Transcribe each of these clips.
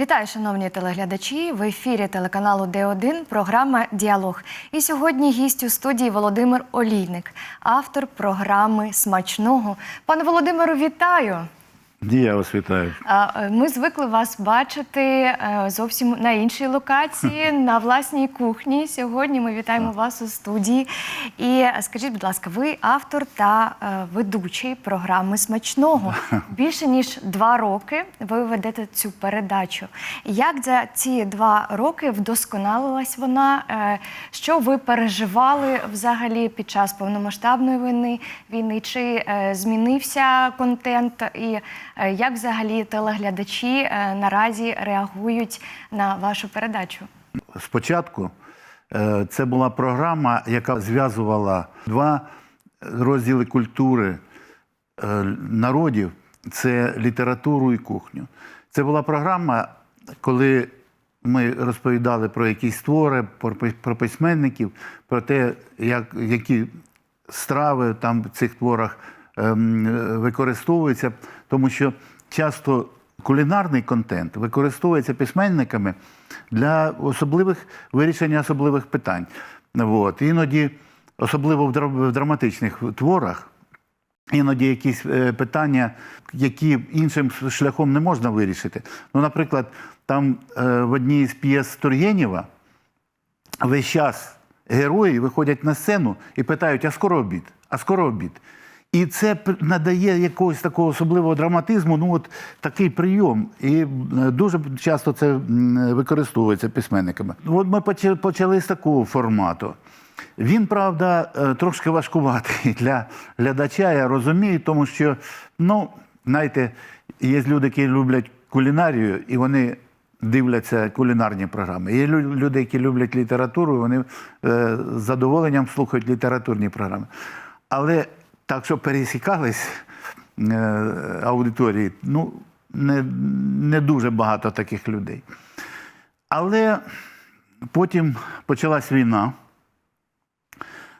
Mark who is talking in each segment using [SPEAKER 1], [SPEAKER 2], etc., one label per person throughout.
[SPEAKER 1] Вітаю, шановні телеглядачі. В ефірі телеканалу Д1 програма Діалог. І сьогодні гість у студії Володимир Олійник, автор програми Смачного. Пане Володимиру, вітаю!
[SPEAKER 2] Я вас вітаю.
[SPEAKER 1] Е, Ми звикли вас бачити е, зовсім на іншій локації, на власній кухні. Сьогодні ми вітаємо вас у студії. І е, скажіть, будь ласка, ви автор та ведучий програми Смачного. Більше ніж два роки ви ведете цю передачу. Як за ці два роки вдосконалилась вона? Що ви переживали взагалі під час повномасштабної війни? Війни? Чи змінився контент? І як взагалі телеглядачі е, наразі реагують на вашу передачу?
[SPEAKER 2] Спочатку е, це була програма, яка зв'язувала два розділи культури е, народів це літературу і кухню. Це була програма, коли ми розповідали про якісь твори, про письменників, про те, як, які страви там в цих творах ем, е, тому що часто кулінарний контент використовується письменниками для особливих вирішення особливих питань. От. Іноді, особливо в драматичних творах, іноді якісь е, питання, які іншим шляхом не можна вирішити. Ну, наприклад, там е, в одній з п'єс Тургенєва весь час герої виходять на сцену і питають: а скоро обід? А скоро обід? І це надає якогось такого особливого драматизму, ну от такий прийом. І е, дуже часто це використовується письменниками. От ми почали з такого формату. Він, правда, е, трошки важкуватий для глядача, я розумію, тому що, ну, знаєте, є люди, які люблять кулінарію, і вони дивляться кулінарні програми. Є люди, які люблять літературу, вони е, з задоволенням слухають літературні програми. Але так, що пересікались е, аудиторії, ну, не, не дуже багато таких людей. Але потім почалась війна.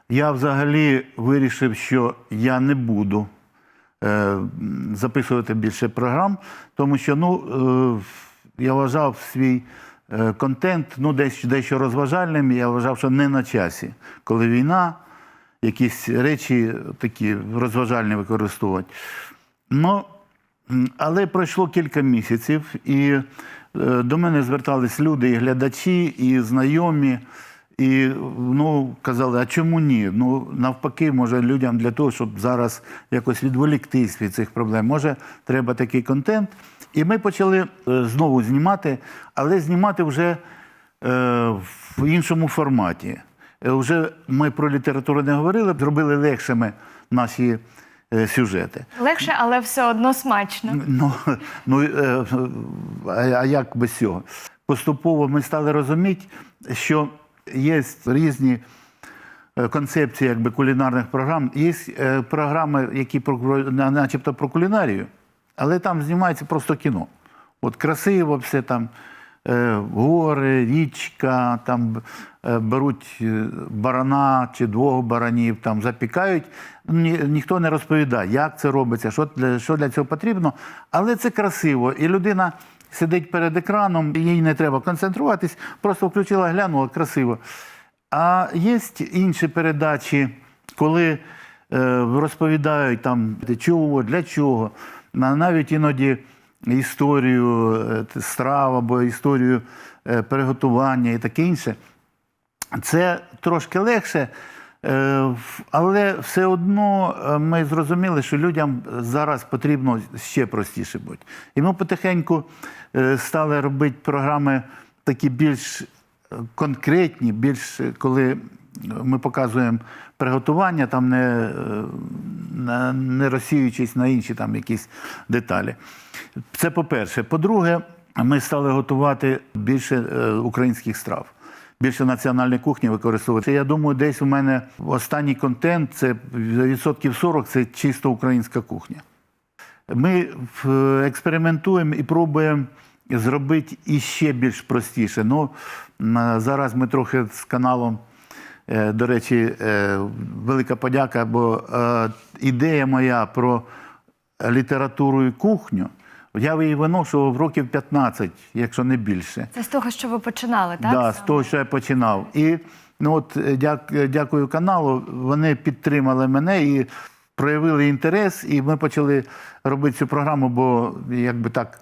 [SPEAKER 2] Я взагалі вирішив, що я не буду е, записувати більше програм, тому що ну, е, я вважав свій контент ну, десь, дещо розважальним. Я вважав, що не на часі, коли війна, якісь речі такі розважальні використовувати. Ну, але пройшло кілька місяців, і е, до мене звертались люди, і глядачі, і знайомі. І ну, казали, а чому ні? Ну, навпаки, може, людям для того, щоб зараз якось відволіктись від цих проблем, може, треба такий контент. І ми почали е, знову знімати, але знімати вже е, в іншому форматі. Е, Вже ми про літературу не говорили, зробили легшими наші е, сюжети.
[SPEAKER 1] Легше, але все одно смачно.
[SPEAKER 2] Ну, ну е, а, як без цього? Поступово ми стали розуміти, що є різні концепції якби, кулінарних програм. Є програми, які про, начебто про кулінарію, але там знімається просто кіно. От красиво все там. Е, Гори, річка, там е, беруть е, барана чи двох баранів, там запікають. Ні, ніхто не розповідає, як це робиться, що для, що для цього потрібно. Але це красиво. І людина сидить перед екраном, їй не треба концентруватись, просто включила, глянула красиво. А є інші передачі, коли розповідають там чого, для чого, навіть іноді історію е, страв або історію е, приготування і таке інше. Це трошки легше, е, але все одно ми зрозуміли, що людям зараз потрібно ще простіше бути. І ми потихеньку стали робити програми такі більш конкретні, більш коли ми показуємо приготування, там не, е, не розсіюючись на інші там якісь деталі. Це по-перше. По-друге, ми стали готувати більше е, українських страв більше національної кухні використовувати. Я думаю, десь у мене останній контент це відсотків 40 це чисто українська кухня. Ми експериментуємо і пробуємо зробити іще більш простіше. Ну, зараз ми трохи з каналом, е, до речі, е, велика подяка, бо е, ідея моя про літературу і кухню Я її виношував років 15, якщо не більше.
[SPEAKER 1] Це з того, що ви починали, так?
[SPEAKER 2] Да, з того, що я починав. І ну, от, е, дяк, е, дякую каналу, вони підтримали мене і проявили інтерес, і ми почали робити цю програму, бо якби так.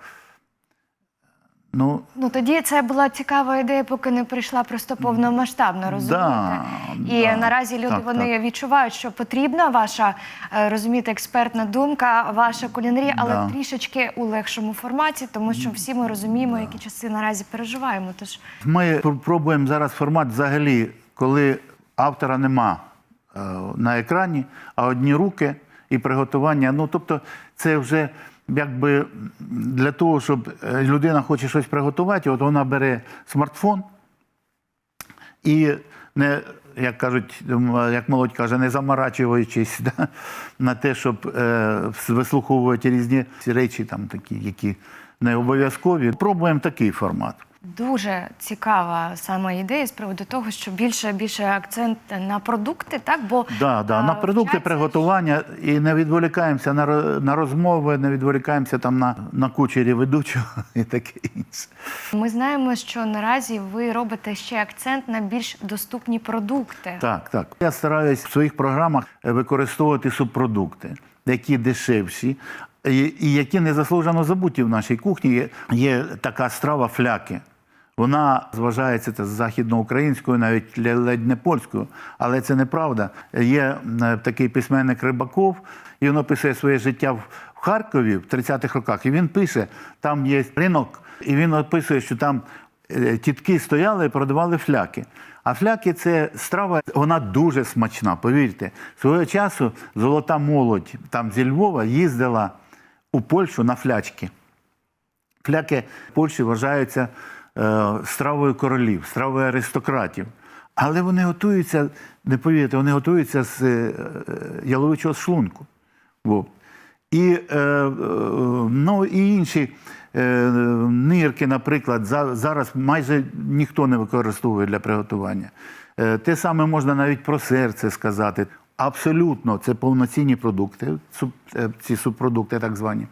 [SPEAKER 2] Ну,
[SPEAKER 1] Ну тоді це була цікава ідея, поки не прийшла просто повномасштабно, розумієте? І
[SPEAKER 2] да,
[SPEAKER 1] наразі люди
[SPEAKER 2] так,
[SPEAKER 1] вони відчувають, що потрібна ваша е, розумієте, експертна думка, ваша кулінарія, але
[SPEAKER 2] Да.
[SPEAKER 1] трішечки у легшому форматі, тому що всі ми розуміємо, які часи наразі переживаємо. Тож
[SPEAKER 2] Ми пробуємо зараз формат взагалі, коли автора нема е, на екрані, а одні руки і приготування. Ну, тобто, це вже якби для того, щоб е, людина хоче щось приготувати, от вона бере смартфон і не. Як кажуть, як молодь каже, не заморачуючись да, на те, щоб е, вислуховувати різні речі, там такі, які не обов'язкові. Пробуємо такий формат.
[SPEAKER 1] Дуже цікава саме ідея з приводу того, що більше більше акцент на продукти, так бо
[SPEAKER 2] Да, да,
[SPEAKER 1] а,
[SPEAKER 2] на продукти
[SPEAKER 1] вчаться,
[SPEAKER 2] приготування і не відволікаємося на, на розмови, не відволікаємося там на, на кучері ведучого і таке інше.
[SPEAKER 1] Ми знаємо, що наразі ви робите ще акцент на більш доступні продукти.
[SPEAKER 2] Так, так. Я стараюсь в своїх програмах е, використовувати субпродукти, які дешевші. І, які незаслужено забуті в нашій кухні. Є, така страва фляки. Вона зважається це західноукраїнською, навіть ледь не польською, але це неправда. Є е, такий письменник Рибаков, і він описує своє життя в в Харкові в 30-х роках. І він пише: там є ринок, і він описує, що там е, тітки стояли і продавали фляки. А фляки це страва, вона дуже смачна. Повірте, свого часу золота молодь там зі Львова їздила у Польщу на флячки. Фляки в Польщі вважаються е, стравою королів, стравою аристократів. Але вони готуються, не повірте, вони готуються з е, яловичого шлунку. І, е, ну, і інші нирки, наприклад, за, зараз майже ніхто не використовує для приготування. Те саме можна навіть про серце сказати. Абсолютно, це повноцінні продукти, е, ці субпродукти так звані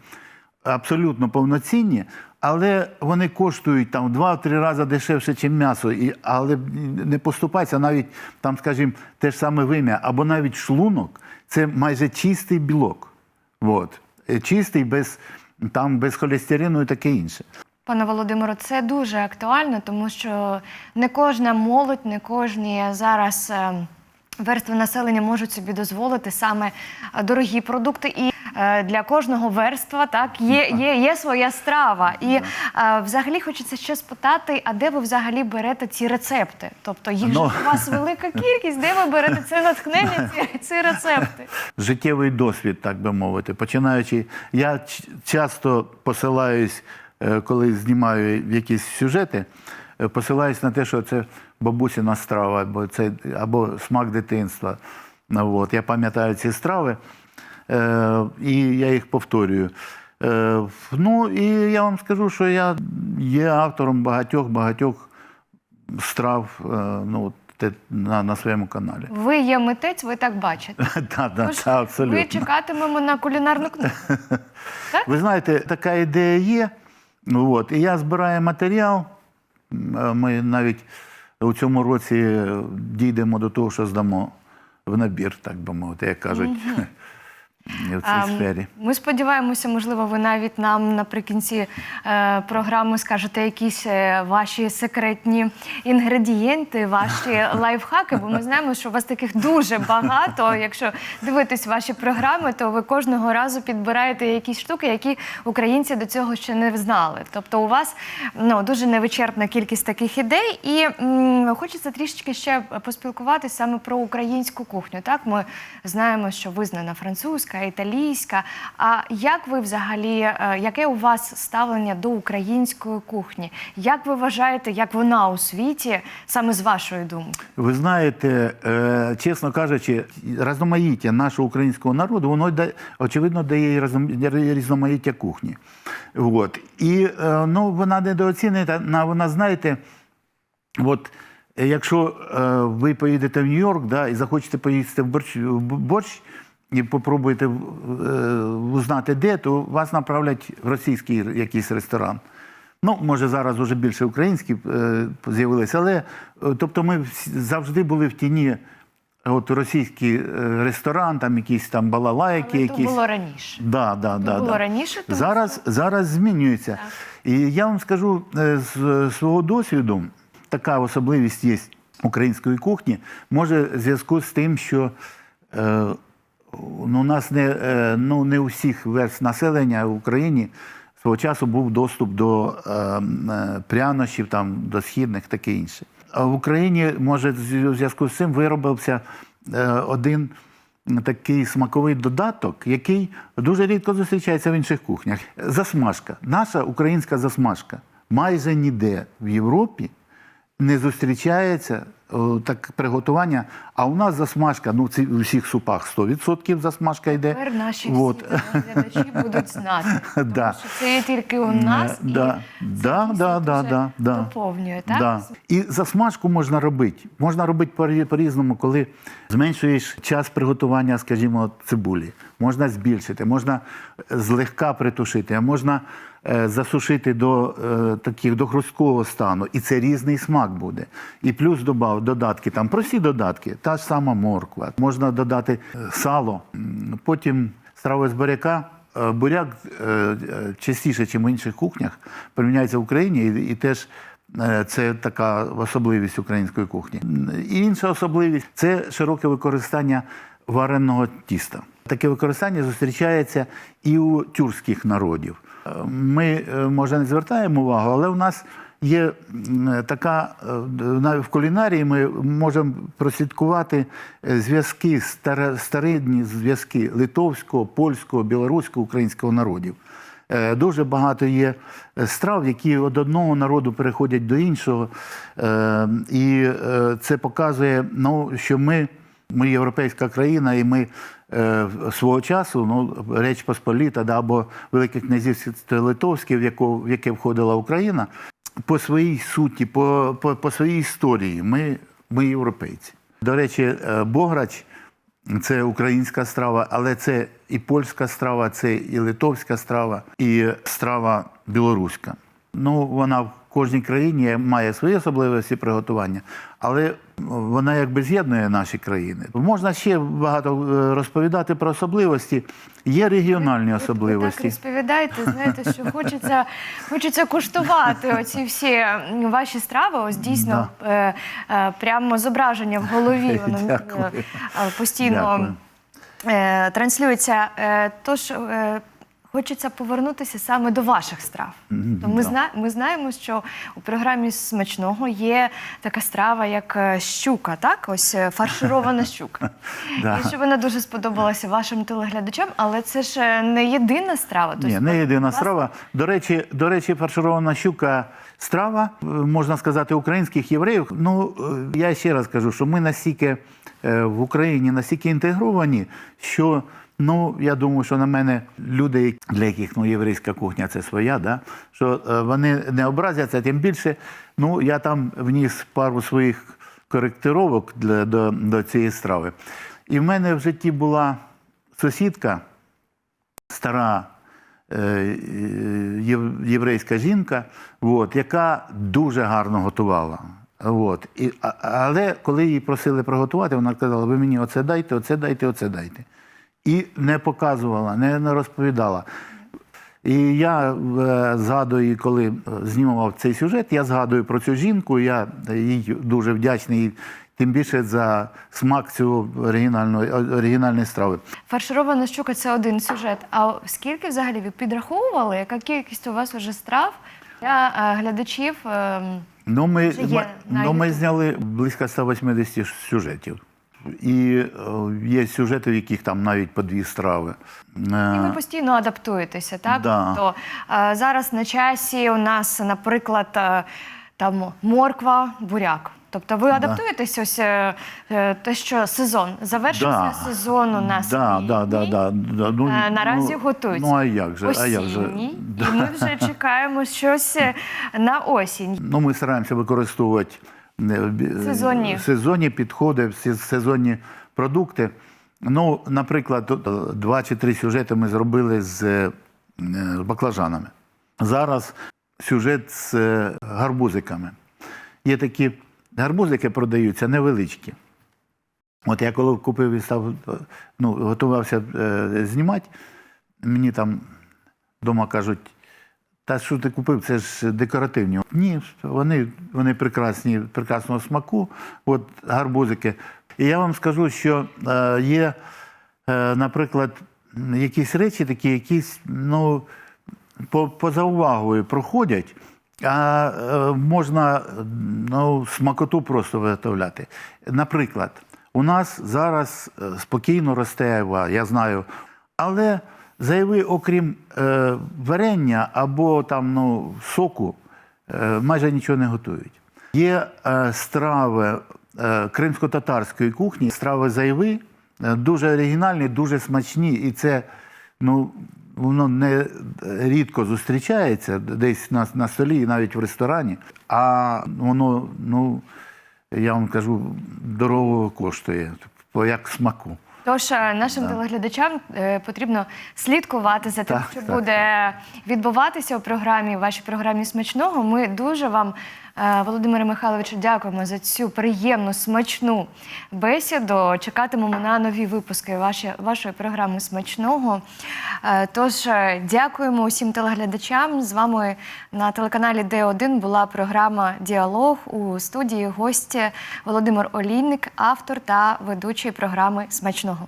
[SPEAKER 2] абсолютно повноцінні, але вони коштують там в два-три рази дешевше, ніж м'ясо, і, але не поступається навіть там, скажімо, те ж саме вим'я, або навіть шлунок це майже чистий білок. От. Е, Чистий, без, там, без холестерину і таке інше.
[SPEAKER 1] Пане Володимиро, це дуже актуально, тому що не кожна молодь, не кожні зараз е, верстви населення можуть собі дозволити саме е, дорогі продукти. І е, для кожного верства так є, є, є своя страва. І е, взагалі хочеться ще спитати, а де ви взагалі берете ці рецепти? Тобто їх же
[SPEAKER 2] Ну.
[SPEAKER 1] у вас велика кількість, де ви берете це натхнення, ці, ці рецепти?
[SPEAKER 2] життєвий досвід, так би мовити. Починаючи, я часто посилаюсь, коли знімаю якісь сюжети, посилаюсь на те, що це бабусіна страва, або це або смак дитинства. Ну, от. Я пам'ятаю ці страви, е, і я їх повторюю. Е, ну і я вам скажу, що я є автором багатьох багатьох страв е, ну, на, на своєму каналі.
[SPEAKER 1] Ви є митець, ви так бачите.
[SPEAKER 2] Так, так,
[SPEAKER 1] Тож
[SPEAKER 2] абсолютно.
[SPEAKER 1] Ми чекатимемо на кулінарну книгу.
[SPEAKER 2] Ви знаєте, така ідея є. Ну, От, і я збираю матеріал. Ми навіть у цьому році дійдемо до того, що здамо в набір, так би мовити, як кажуть, в цій
[SPEAKER 1] А,
[SPEAKER 2] сфері.
[SPEAKER 1] Ми сподіваємося, можливо, ви навіть нам наприкінці е, програми скажете якісь е, ваші секретні інгредієнти, ваші лайфхаки, бо ми знаємо, що у вас таких дуже багато. Якщо дивитись ваші програми, то ви кожного разу підбираєте якісь штуки, які українці до цього ще не знали. Тобто у вас ну, дуже невичерпна кількість таких ідей, і м, хочеться трішечки ще поспілкуватися саме про українську кухню. Так, ми знаємо, що визнана французька, італійська. А як ви взагалі, е, яке у вас ставлення до української кухні? Як ви вважаєте, як вона у світі, саме з вашої думки?
[SPEAKER 2] Ви знаєте, е, чесно кажучи, різноманіття нашого українського народу, воно очевидно дає різноманіття кухні. От. І е, ну, вона недооцінена, вона, знаєте, от, якщо е, ви поїдете в Нью-Йорк да, і захочете поїсти в борщ, борщ і попробуєте е, узнати, де, то вас направлять в російський якийсь ресторан. Ну, може, зараз вже більше українські е, з'явилися, але е, тобто ми завжди були в тіні. От російський ресторан, там якісь там балалайки,
[SPEAKER 1] Але то
[SPEAKER 2] якісь.
[SPEAKER 1] було раніше.
[SPEAKER 2] Да, да, да,
[SPEAKER 1] було
[SPEAKER 2] да.
[SPEAKER 1] раніше, тому
[SPEAKER 2] зараз, зараз змінюється. І я вам скажу з свого досвіду, така особливість є української кухні, може в зв'язку з тим, що е, ну, у нас не, е, ну, не у всіх верст населення в Україні свого часу був доступ до е, е, прянощів, там, до східних, таке інше. А в Україні, може, в зв'язку з цим виробився один такий смаковий додаток, який дуже рідко зустрічається в інших кухнях. Засмажка. Наша українська засмажка майже ніде в Європі не зустрічається о, так приготування. А у нас засмажка, ну це у всіх супах 100% засмажка йде.
[SPEAKER 1] Тепер наші
[SPEAKER 2] Вот.
[SPEAKER 1] всі глядачі будуть знати. Тому
[SPEAKER 2] Да.
[SPEAKER 1] що це тільки у нас
[SPEAKER 2] Е,
[SPEAKER 1] і
[SPEAKER 2] да,
[SPEAKER 1] це
[SPEAKER 2] да, да, да, да, да.
[SPEAKER 1] доповнює, так?
[SPEAKER 2] Да. І засмажку можна робити. Можна робити по- по-різному, коли зменшуєш час приготування, скажімо, цибулі. Можна збільшити, можна злегка притушити, а можна е, засушити до е, таких до хрусткого стану. І це різний смак буде. І плюс добав додатки, там прості додатки, та ж сама морква. Можна додати е, сало, потім страви з буряка. Е, Буряк е, е, частіше, ніж в інших кухнях, приміняється в Україні, і, теж е, це така особливість української кухні. І інша особливість це широке використання вареного тіста. Таке використання зустрічається і у тюркських народів. Ми, е, може, не звертаємо увагу, але у нас є така е, навіть в кулінарії ми можемо прослідкувати е, зв'язки, старинні зв'язки литовського, польського, білоруського, українського народів. Дуже багато є страв, які від одного народу переходять до іншого. І це показує, ну, що ми, ми європейська країна, і ми свого часу, ну, Реч Посполіта, да, або Велике князівство Литовське, в яко- в яке входила Україна, по своїй суті, по, по, по своїй історії, ми, ми європейці. До речі, е, Бограч це українська страва, але це і польська страва, це і литовська страва, і страва білоруська. Ну, вона в кожній країні має свої особливості приготування, але вона якби з'єднує наші країни. Можна ще багато е, розповідати про особливості. Є регіональні
[SPEAKER 1] Ви так
[SPEAKER 2] особливості.
[SPEAKER 1] розповідаєте, знаєте, що хочеться, хочеться куштувати оці всі ваші страви. Ось дійсно е, е, прямо зображення в голові воно
[SPEAKER 2] Дякую.
[SPEAKER 1] постійно
[SPEAKER 2] Дякую.
[SPEAKER 1] транслюється. Тож хочеться повернутися саме до ваших страв. То ми,
[SPEAKER 2] да.
[SPEAKER 1] зна, ми знаємо, що у програмі смачного є така страва, як е, щука, так? Ось е, фарширована щука. І що вона дуже сподобалася вашим телеглядачам, але це ж е, не єдина страва.
[SPEAKER 2] Ні, не єдина страва. До речі, до речі, фарширована щука страва, можна сказати, українських євреїв. Ну, я ще раз кажу, що ми настільки в Україні настільки інтегровані, що. Ну, я думаю, що на мене люди, для яких ну, єврейська кухня це своя, да? що е, вони не образяться, тим більше, ну, я там вніс пару своїх коректировок для, до, до цієї страви. І в мене в житті була сусідка, стара е, єврейська жінка, от, яка дуже гарно готувала. От. І, але коли її просили приготувати, вона казала, ви мені оце дайте, оце дайте, оце дайте. І не показувала, не, розповідала. І я е, згадую, коли е, знімав цей сюжет, я згадую про цю жінку. Я їй дуже вдячний, тим більше за смак цього оригінальної, оригінальної страви.
[SPEAKER 1] Фарширована щука це один сюжет. А скільки взагалі ви підраховували? Яка кількість у вас уже страв для е, глядачів? ем,
[SPEAKER 2] Ну, ми,
[SPEAKER 1] є
[SPEAKER 2] ну, ми зняли близько 180 сюжетів. І е, є сюжети, в яких там навіть по дві страви.
[SPEAKER 1] І
[SPEAKER 2] Е,
[SPEAKER 1] ви постійно адаптуєтеся, так?
[SPEAKER 2] Да.
[SPEAKER 1] Тобто зараз на часі у нас, наприклад, там морква, буряк. Тобто ви адаптуєтесь ось те, що сезон завершився сезон у нас.
[SPEAKER 2] Да, да, да, да, да. Ну,
[SPEAKER 1] Е, Наразі
[SPEAKER 2] ну,
[SPEAKER 1] готуються.
[SPEAKER 2] Ну, а як же? А як же?
[SPEAKER 1] І ми вже чекаємо щось на осінь.
[SPEAKER 2] Ну, ми стараємося використовувати
[SPEAKER 1] Сезонні.
[SPEAKER 2] сезонні підходи, всі сезонні продукти. Ну, наприклад, е, два чи три сюжети ми зробили з е, баклажанами. Зараз сюжет з е, гарбузиками. Є такі гарбузики продаються невеличкі. От я коли купив і став, ну, готувався знімати, мені там вдома кажуть, та що ти купив, це ж декоративні. Ні, вони, вони прекрасні, прекрасного смаку, от гарбузики. І я вам скажу, що е, є, е, наприклад, якісь речі такі, якісь, ну, по, поза увагою проходять, а е, можна ну, смакоту просто виготовляти. Наприклад, у нас зараз е, спокійно росте я знаю, але зайви, окрім е, варення або там, ну, соку, е, майже нічого не готують. Є е, страви е, кримсько-татарської кухні, страви зайви, е, дуже оригінальні, дуже смачні, і це ну, воно не рідко зустрічається десь на, на столі, навіть в ресторані. А воно, ну, я вам кажу, дорого коштує, по як смаку.
[SPEAKER 1] Тож нашим нашим телеглядачам е, потрібно слідкувати за тим,
[SPEAKER 2] Так,
[SPEAKER 1] що
[SPEAKER 2] так,
[SPEAKER 1] буде відбуватися у програмі, вашій програмі смачного. Ми дуже вам, е, Володимире Михайловичу, дякуємо за цю приємну смачну бесіду. Чекатимемо на нові випуски ваші, вашої програми смачного. Е, Тож е, дякуємо усім телеглядачам. З вами на телеканалі Д1 була програма Діалог у студії гості Володимир Олійник, автор та ведучий програми Смачного.